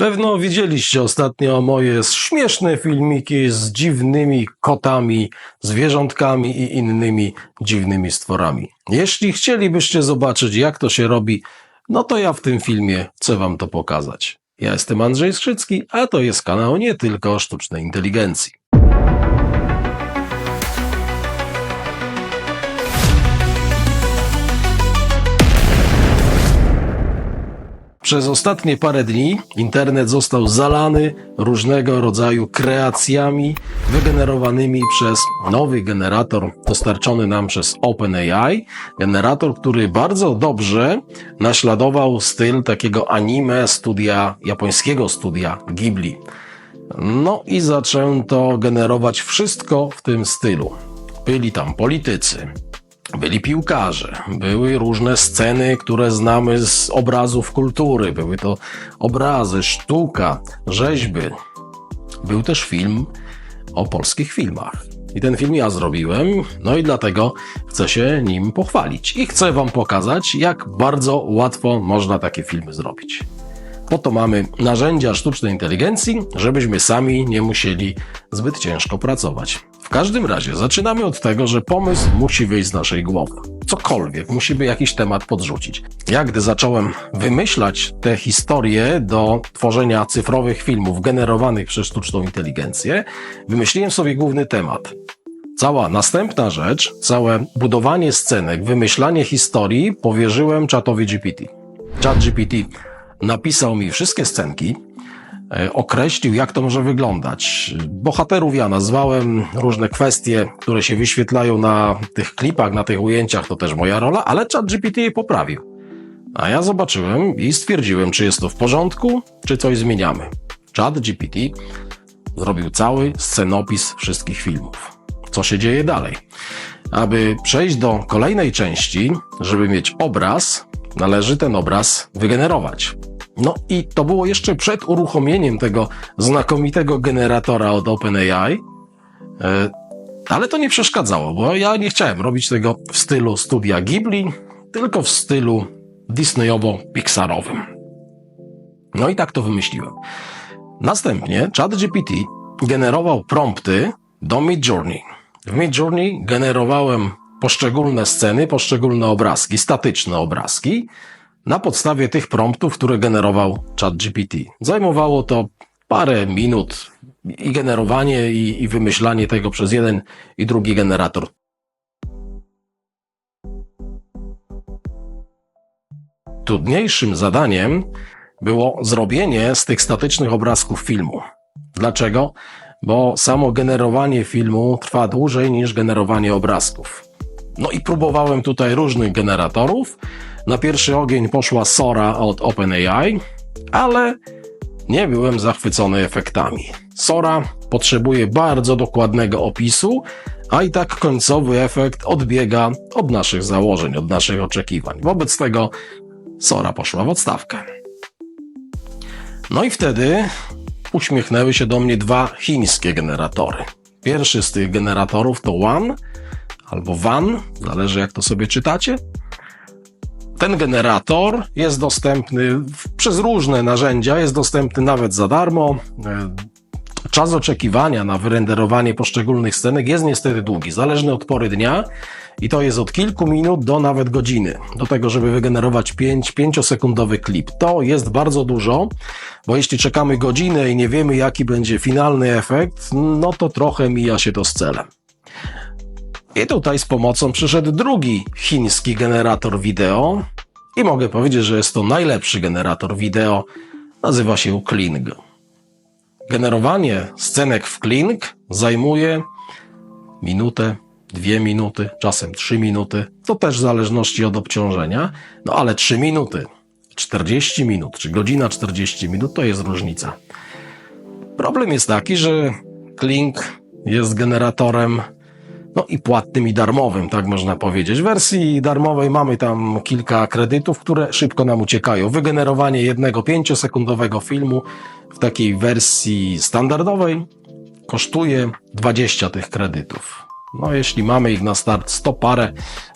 Pewno widzieliście ostatnio moje śmieszne filmiki z dziwnymi kotami, zwierzątkami i innymi dziwnymi stworami. Jeśli chcielibyście zobaczyć, jak to się robi, no to ja w tym filmie chcę wam to pokazać. Ja jestem Andrzej Skrzycki, a to jest kanał nie tylko o sztucznej inteligencji. Przez ostatnie parę dni internet został zalany różnego rodzaju kreacjami wygenerowanymi przez nowy generator dostarczony nam przez OpenAI. Generator, który bardzo dobrze naśladował styl takiego anime studia, japońskiego studia Ghibli. No i zaczęto generować wszystko w tym stylu. Byli tam politycy, byli piłkarze, były różne sceny, które znamy z obrazów kultury, były to obrazy, sztuka, rzeźby. Był też film o polskich filmach. I ten film ja zrobiłem, no i dlatego chcę się nim pochwalić. I chcę Wam pokazać, jak bardzo łatwo można takie filmy zrobić. Po to mamy narzędzia sztucznej inteligencji, żebyśmy sami nie musieli zbyt ciężko pracować. W każdym razie zaczynamy od tego, że pomysł musi wyjść z naszej głowy. Cokolwiek, musimy jakiś temat podrzucić. Ja gdy zacząłem wymyślać te historie do tworzenia cyfrowych filmów generowanych przez sztuczną inteligencję, wymyśliłem sobie główny temat. Cała następna rzecz, całe budowanie scenek, wymyślanie historii powierzyłem czatowi GPT. Chat GPT napisał mi wszystkie scenki, określił, jak to może wyglądać. Bohaterów ja nazwałem, różne kwestie, które się wyświetlają na tych klipach, na tych ujęciach, to też moja rola, ale chat GPT je poprawił. A ja zobaczyłem i stwierdziłem, czy jest to w porządku, czy coś zmieniamy. Chat GPT zrobił cały scenopis wszystkich filmów. Co się dzieje dalej? Aby przejść do kolejnej części, żeby mieć obraz, należy ten obraz wygenerować. No i to było jeszcze przed uruchomieniem tego znakomitego generatora od OpenAI, E, ale to nie przeszkadzało, bo ja nie chciałem robić tego w stylu studia Ghibli, tylko w stylu Disneyowo-Pixarowym. No i tak to wymyśliłem. Następnie ChatGPT generował prompty do Midjourney. W Midjourney generowałem poszczególne sceny, poszczególne obrazki, statyczne obrazki, na podstawie tych promptów, które generował ChatGPT. Zajmowało to parę minut i generowanie, i, i wymyślanie tego przez jeden i drugi generator. Trudniejszym zadaniem było zrobienie z tych statycznych obrazków filmu. Dlaczego? Bo samo generowanie filmu trwa dłużej niż generowanie obrazków. No i próbowałem tutaj różnych generatorów. Na pierwszy ogień poszła Sora od OpenAI, ale nie byłem zachwycony efektami. Sora potrzebuje bardzo dokładnego opisu, a i tak końcowy efekt odbiega od naszych założeń, od naszych oczekiwań. Wobec tego Sora poszła w odstawkę. No i wtedy uśmiechnęły się do mnie dwa chińskie generatory. Pierwszy z tych generatorów to One albo Van, zależy jak to sobie czytacie. Ten generator jest dostępny przez różne narzędzia, jest dostępny nawet za darmo. E, Czas oczekiwania na wyrenderowanie poszczególnych scenek jest niestety długi, zależny od pory dnia i to jest od kilku minut do nawet godziny. Do tego, żeby wygenerować 5, 5-sekundowy klip. To jest bardzo dużo, bo jeśli czekamy godzinę i nie wiemy jaki będzie finalny efekt, no to trochę mija się to z celem. I tutaj z pomocą przyszedł drugi chiński generator wideo. I mogę powiedzieć, że jest to najlepszy generator wideo. Nazywa się Kling. Generowanie scenek w Kling zajmuje minutę, dwie minuty, czasem trzy minuty. To też w zależności od obciążenia. No ale trzy minuty, 40 minut, czy godzina 40 minut to jest różnica. Problem jest taki, że Kling jest generatorem no i płatnym i darmowym, tak można powiedzieć. W wersji darmowej mamy tam kilka kredytów, które szybko nam uciekają. Wygenerowanie jednego pięciosekundowego filmu w takiej wersji standardowej kosztuje 20 tych kredytów. No, jeśli mamy ich na start 100 parę,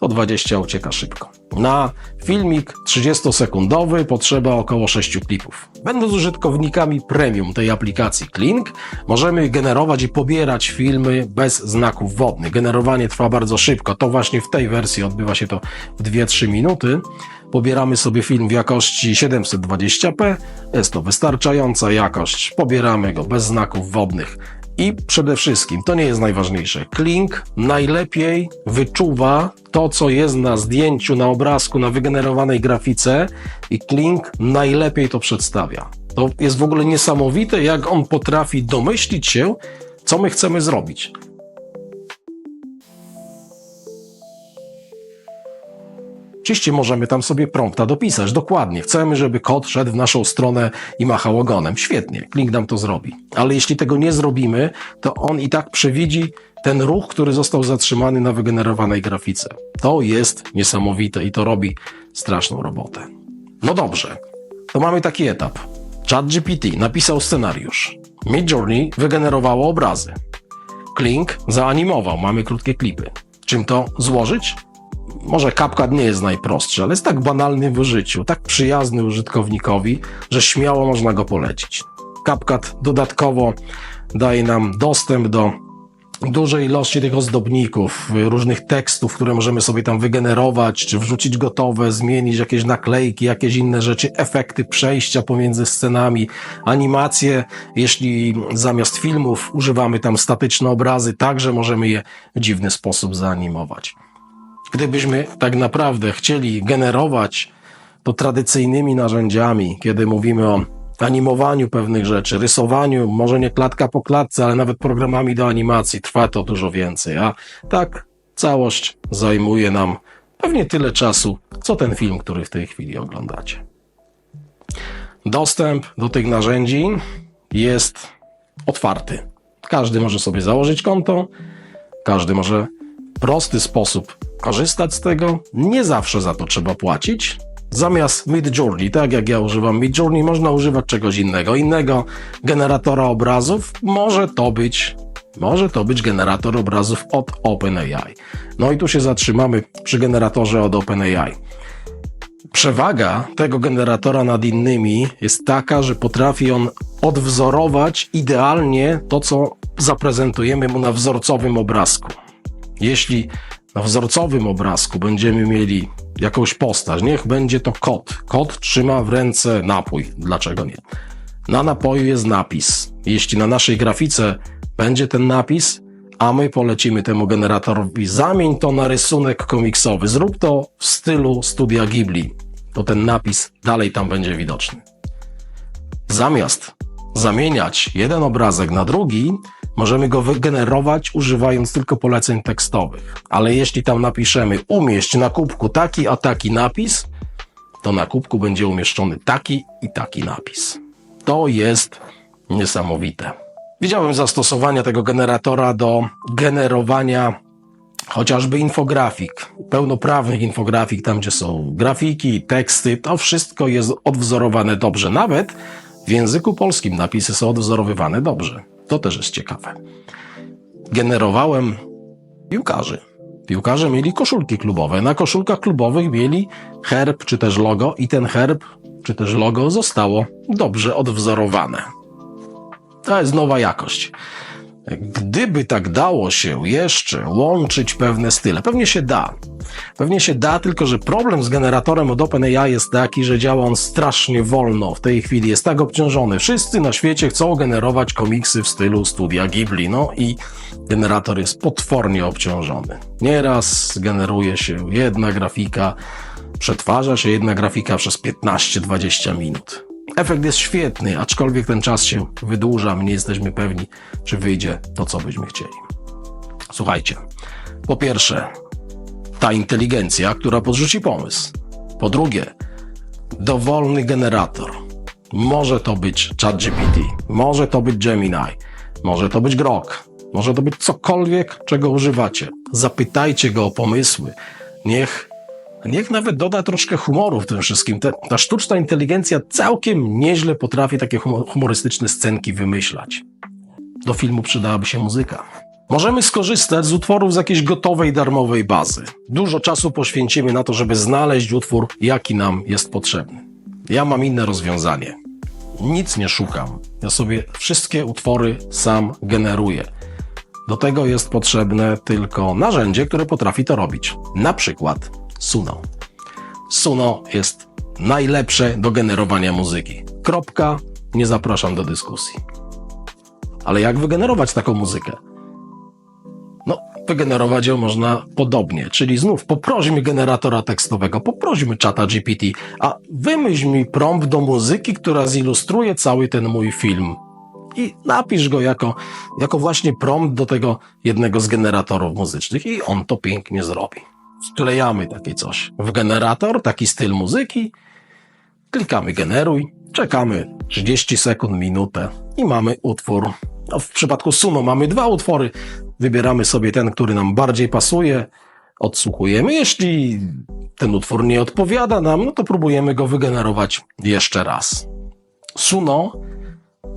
to 20 ucieka szybko. Na filmik 30-sekundowy potrzeba około 6 klipów. Będąc użytkownikami premium tej aplikacji Klink, możemy generować i pobierać filmy bez znaków wodnych. Generowanie trwa bardzo szybko. To właśnie w tej wersji odbywa się to w 2-3 minuty. Pobieramy sobie film w jakości 720p. Jest to wystarczająca jakość. Pobieramy go bez znaków wodnych. I przede wszystkim, to nie jest najważniejsze, Klink najlepiej wyczuwa to, co jest na zdjęciu, na obrazku, na wygenerowanej grafice i Klink najlepiej to przedstawia. To jest w ogóle niesamowite, jak on potrafi domyślić się, co my chcemy zrobić. Oczywiście możemy tam sobie prompta dopisać, dokładnie. Chcemy, żeby kod szedł w naszą stronę i machał ogonem. Świetnie, Klink nam to zrobi. Ale jeśli tego nie zrobimy, to on i tak przewidzi ten ruch, który został zatrzymany na wygenerowanej grafice. To jest niesamowite i to robi straszną robotę. No dobrze, to mamy taki etap. ChatGPT napisał scenariusz. Midjourney wygenerowało obrazy. Klink zaanimował, mamy krótkie klipy. Czym to złożyć? Może CapCut nie jest najprostszy, ale jest tak banalny w użyciu, tak przyjazny użytkownikowi, że śmiało można go polecić. CapCut dodatkowo daje nam dostęp do dużej ilości tych ozdobników, różnych tekstów, które możemy sobie tam wygenerować, czy wrzucić gotowe, zmienić jakieś naklejki, jakieś inne rzeczy, efekty przejścia pomiędzy scenami, animacje. Jeśli zamiast filmów używamy tam statyczne obrazy, także możemy je w dziwny sposób zaanimować. Gdybyśmy tak naprawdę chcieli generować to tradycyjnymi narzędziami, kiedy mówimy o animowaniu pewnych rzeczy, rysowaniu, może nie klatka po klatce, ale nawet programami do animacji, trwa to dużo więcej. A tak, całość zajmuje nam pewnie tyle czasu, co ten film, który w tej chwili oglądacie. Dostęp do tych narzędzi jest otwarty. Każdy może sobie założyć konto, każdy może w prosty sposób korzystać z tego. Nie zawsze za to trzeba płacić. Zamiast Midjourney, tak jak ja używam Midjourney, można używać czegoś innego, innego generatora obrazów. Może to być, może to być generator obrazów od OpenAI. No i tu się zatrzymamy przy generatorze od OpenAI. Przewaga tego generatora nad innymi jest taka, że potrafi on odwzorować idealnie to, co zaprezentujemy mu na wzorcowym obrazku. Jeśli na wzorcowym obrazku będziemy mieli jakąś postać, niech będzie to kot. Kot trzyma w ręce napój. Dlaczego nie? Na napoju jest napis. Jeśli na naszej grafice będzie ten napis, a my polecimy temu generatorowi, zamień to na rysunek komiksowy, zrób to w stylu studia Ghibli, to ten napis dalej tam będzie widoczny. Zamiast zamieniać jeden obrazek na drugi, możemy go wygenerować używając tylko poleceń tekstowych. Ale jeśli tam napiszemy umieść na kubku taki a taki napis, to na kubku będzie umieszczony taki i taki napis. To jest niesamowite. Widziałem zastosowania tego generatora do generowania chociażby infografik, pełnoprawnych infografik, tam gdzie są grafiki, teksty, to wszystko jest odwzorowane dobrze. Nawet w języku polskim napisy są odwzorowywane dobrze. To też jest ciekawe. Generowałem piłkarzy. Piłkarze mieli koszulki klubowe. Na koszulkach klubowych mieli herb czy też logo, i ten herb czy też logo zostało dobrze odwzorowane. To jest nowa jakość. Gdyby tak dało się jeszcze łączyć pewne style, pewnie się da. Pewnie się da, tylko że problem z generatorem od OpenAI jest taki, że działa on strasznie wolno. W tej chwili jest tak obciążony. Wszyscy na świecie chcą generować komiksy w stylu studia Ghibli, no i generator jest potwornie obciążony. Nieraz generuje się jedna grafika, przetwarza się jedna grafika przez 15-20 minut. Efekt jest świetny, aczkolwiek ten czas się wydłuża, my nie jesteśmy pewni, czy wyjdzie to, co byśmy chcieli. Słuchajcie, po pierwsze, ta inteligencja, która podrzuci pomysł. Po drugie, dowolny generator. Może to być ChatGPT, może to być Gemini, może to być Grok, może to być cokolwiek, czego używacie. Zapytajcie go o pomysły. Niech Niech nawet doda troszkę humoru w tym wszystkim. Ta, sztuczna inteligencja całkiem nieźle potrafi takie humorystyczne scenki wymyślać. Do filmu przydałaby się muzyka. Możemy skorzystać z utworów z jakiejś gotowej, darmowej bazy. Dużo czasu poświęcimy na to, żeby znaleźć utwór, jaki nam jest potrzebny. Ja mam inne rozwiązanie. Nic nie szukam. Ja sobie wszystkie utwory sam generuję. Do tego jest potrzebne tylko narzędzie, które potrafi to robić. Na przykład Suno. Suno jest najlepsze do generowania muzyki. Kropka, nie zapraszam do dyskusji. Ale jak wygenerować taką muzykę? No, wygenerować ją można podobnie, czyli znów poprośmy generatora tekstowego, poprośmy czata GPT, a wymyśl mi prompt do muzyki, która zilustruje cały ten mój film. I napisz go jako, jako właśnie prompt do tego jednego z generatorów muzycznych i on to pięknie zrobi. Wklejamy takie coś w generator, taki styl muzyki, klikamy generuj, czekamy 30 sekund, minutę i mamy utwór. No, w przypadku Suno mamy dwa utwory. Wybieramy sobie ten, który nam bardziej pasuje, odsłuchujemy. Jeśli ten utwór nie odpowiada nam, no to próbujemy go wygenerować jeszcze raz. Suno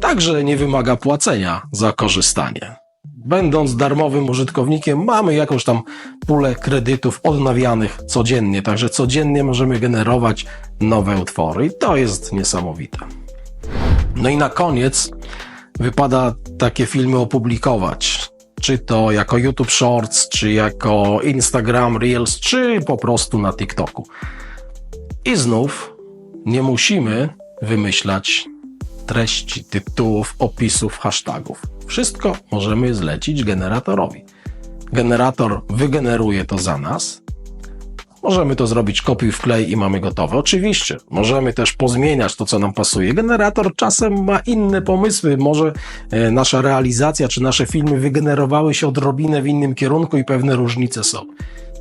także nie wymaga płacenia za korzystanie. Będąc darmowym użytkownikiem, mamy jakąś tam pulę kredytów odnawianych codziennie, także codziennie możemy generować nowe utwory i to jest niesamowite. No i na koniec wypada takie filmy opublikować. Czy to jako YouTube Shorts, czy jako Instagram Reels, czy po prostu na TikToku. I znów nie musimy wymyślać treści, tytułów, opisów, hashtagów. Wszystko możemy zlecić generatorowi. Generator wygeneruje to za nas. Możemy to zrobić kopiuj wklej i mamy gotowe. Oczywiście, możemy też pozmieniać to, co nam pasuje. Generator czasem ma inne pomysły. Może e, nasza realizacja czy nasze filmy wygenerowały się odrobinę w innym kierunku i pewne różnice są.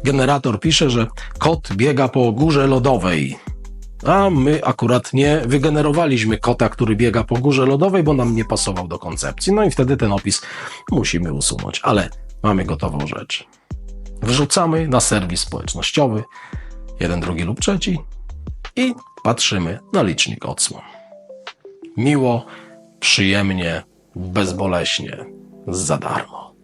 Generator pisze, że kot biega po górze lodowej. A my akurat nie wygenerowaliśmy kota, który biega po górze lodowej, bo nam nie pasował do koncepcji. No i wtedy ten opis musimy usunąć, ale mamy gotową rzecz. Wrzucamy na serwis społecznościowy, jeden, drugi lub trzeci i patrzymy na licznik odsłon. Miło, przyjemnie, bezboleśnie, za darmo.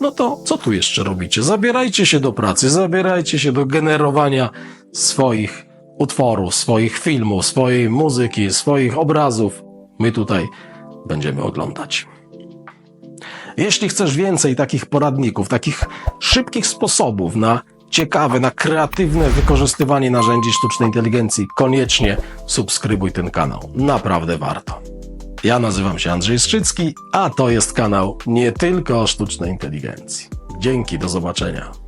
No to co tu jeszcze robicie? Zabierajcie się do pracy, zabierajcie się do generowania swoich utworów, swoich filmów, swojej muzyki, swoich obrazów. My tutaj będziemy oglądać. Jeśli chcesz więcej takich poradników, takich szybkich sposobów na ciekawe, na kreatywne wykorzystywanie narzędzi sztucznej inteligencji, koniecznie subskrybuj ten kanał. Naprawdę warto. Ja nazywam się Andrzej Skrzycki, a to jest kanał nie tylko o sztucznej inteligencji. Dzięki, do zobaczenia.